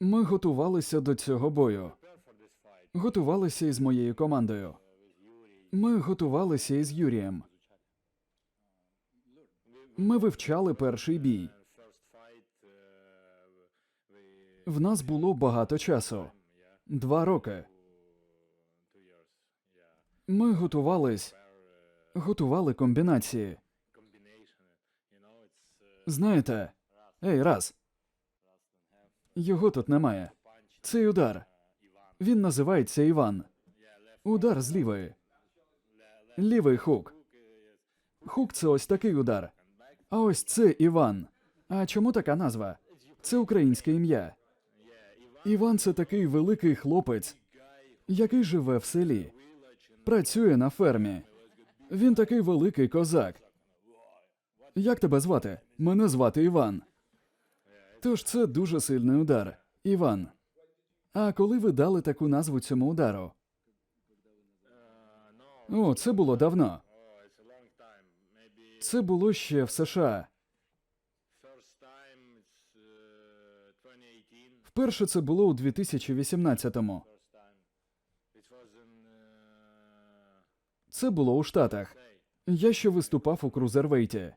Ми готувалися до цього бою. Готувалися із моєю командою. Ми готувалися із Юрієм. Ми вивчали перший бій. В нас було багато часу. Два роки. Ми готувались, готували комбінації. Знаєте, ей, раз. Його тут немає. Цей удар. Він називається Іван. Удар з лівої. Лівий хук. Хук це ось такий удар. А ось це Іван. А чому така назва? Це українське ім'я. Іван це такий великий хлопець, який живе в селі, працює на фермі. Він такий великий козак. Як тебе звати? Мене звати Іван. Тож це дуже сильний удар. Іван. А коли ви дали таку назву цьому удару? О, це було давно. Це було ще в США. Вперше це було у 2018-му. Це було у Штатах. Я ще виступав у крузервейті.